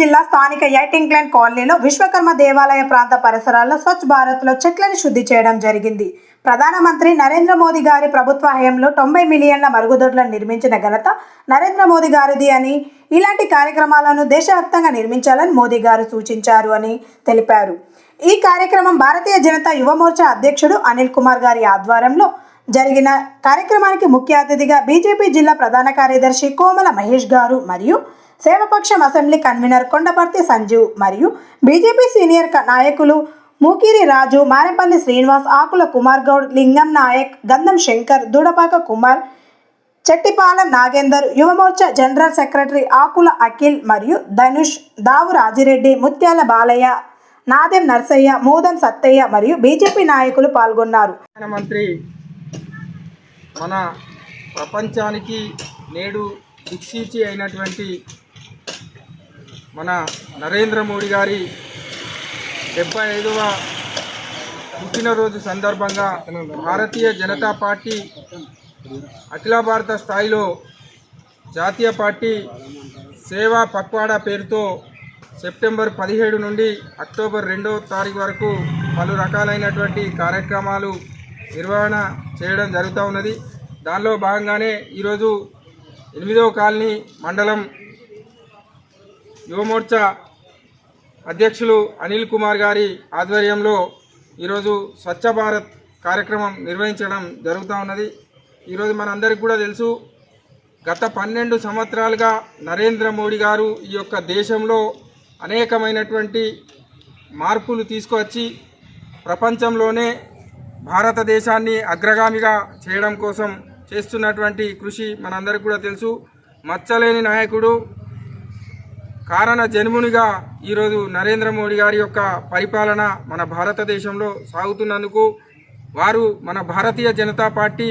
జిల్లా స్థానిక ఎయిటింగ్లాండ్ కాలనీలో విశ్వకర్మ దేవాలయ ప్రాంత పరిసరాల్లో స్వచ్ఛ భారత్లో చెట్లను శుద్ధి చేయడం జరిగింది. ప్రధానమంత్రి నరేంద్ర మోదీ గారి ప్రభుత్వ హయంలో తొంభై మిలియన్ల మరుగుదొడ్లను నిర్మించిన ఘనత నరేంద్ర మోదీ గారిది అని ఇలాంటి కార్యక్రమాలను దేశవ్యాప్తంగా నిర్మించాలని మోదీ గారు సూచించారు అని తెలిపారు. ఈ కార్యక్రమం భారతీయ జనతా యువమోర్చా అధ్యక్షుడు అనిల్ కుమార్ గారి ఆధ్వర్యంలో జరిగిన కార్యక్రమానికి ముఖ్య అతిథిగా బీజేపీ జిల్లా ప్రధాన కార్యదర్శి కోమల మహేష్ గారు మరియు సేవపక్షం అసెంబ్లీ కన్వీనర్ కొండపర్తి సంజీవ్ మరియు బీజేపీ సీనియర్ నాయకులు మూకిరి రాజు మారేపల్లి శ్రీనివాస్ ఆకుల కుమార్ గౌడ్ లింగం నాయక్ గంధం శంకర్ దూడపాక కుమార్ చెట్టిపాలెం నాగేందర్ యువమోర్చా జనరల్ సెక్రటరీ ఆకుల అఖిల్ మరియు ధనుష్ దావు రాజిరెడ్డి ముత్యాల బాలయ్య నాదెం నర్సయ్య మూదం సత్తయ్య మరియు బీజేపీ నాయకులు పాల్గొన్నారు. ప్రధానమంత్రి మన ప్రపంచానికి నేడు దిక్సూచి అయినటువంటి మన నరేంద్ర మోడీ గారి డెబ్బై ఐదవ పుట్టినరోజు సందర్భంగా భారతీయ జనతా పార్టీ అఖిల భారత స్థాయిలో జాతీయ పార్టీ సేవా పక్వాడా పేరుతో సెప్టెంబర్ పదిహేడు నుండి అక్టోబర్ రెండో తారీఖు వరకు పలు రకాలైనటువంటి కార్యక్రమాలు నిర్వహణ చేయడం జరుగుతూ ఉన్నది. దానిలో భాగంగానే ఈరోజు ఎనిమిదవ కాలనీ మండలం యువమోర్చా అధ్యక్షులు అనిల్ కుమార్ గారి ఆధ్వర్యంలో ఈరోజు స్వచ్ఛ భారత్ కార్యక్రమం నిర్వహించడం జరుగుతూ ఉన్నది. ఈరోజు మనందరికీ కూడా తెలుసు గత పన్నెండు సంవత్సరాలుగా నరేంద్ర మోడీ గారు ఈ యొక్క దేశంలో అనేకమైనటువంటి మార్పులు తీసుకువచ్చి ప్రపంచంలోనే భారతదేశాన్ని అగ్రగామిగా చేయడం కోసం చేస్తున్నటువంటి కృషి మనందరికీ కూడా తెలుసు. మచ్చలేని నాయకుడు కారణ జన్మునిగా ఈరోజు నరేంద్ర మోడీ గారి యొక్క పరిపాలన మన భారతదేశంలో సాగుతున్నందుకు వారు మన భారతీయ జనతా పార్టీ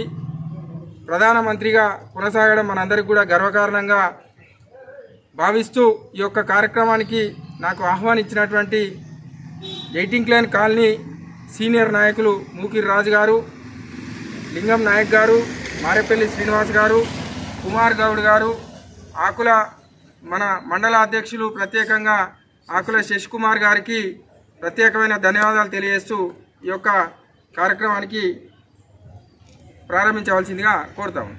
ప్రధానమంత్రిగా కొనసాగడం మనందరికీ కూడా గర్వకారణంగా భావిస్తూ ఈ యొక్క కార్యక్రమానికి నాకు ఆహ్వానించినటువంటి ఎయిటింగ్ క్లైన్ కాలనీ సీనియర్ నాయకులు మూకిర్ రాజు గారు లింగం నాయక్ గారు మారేపల్లి శ్రీనివాస్ గారు కుమార్ గౌడ్ గారు ఆకుల మన మండల అధ్యక్షులు ప్రత్యేకంగా ఆకుల శశికుమార్ గారికి ప్రత్యేకమైన ధన్యవాదాలు తెలియజేస్తూ ఈ యొక్క కార్యక్రమానికి ప్రారంభించవలసిందిగా కోరుతాము.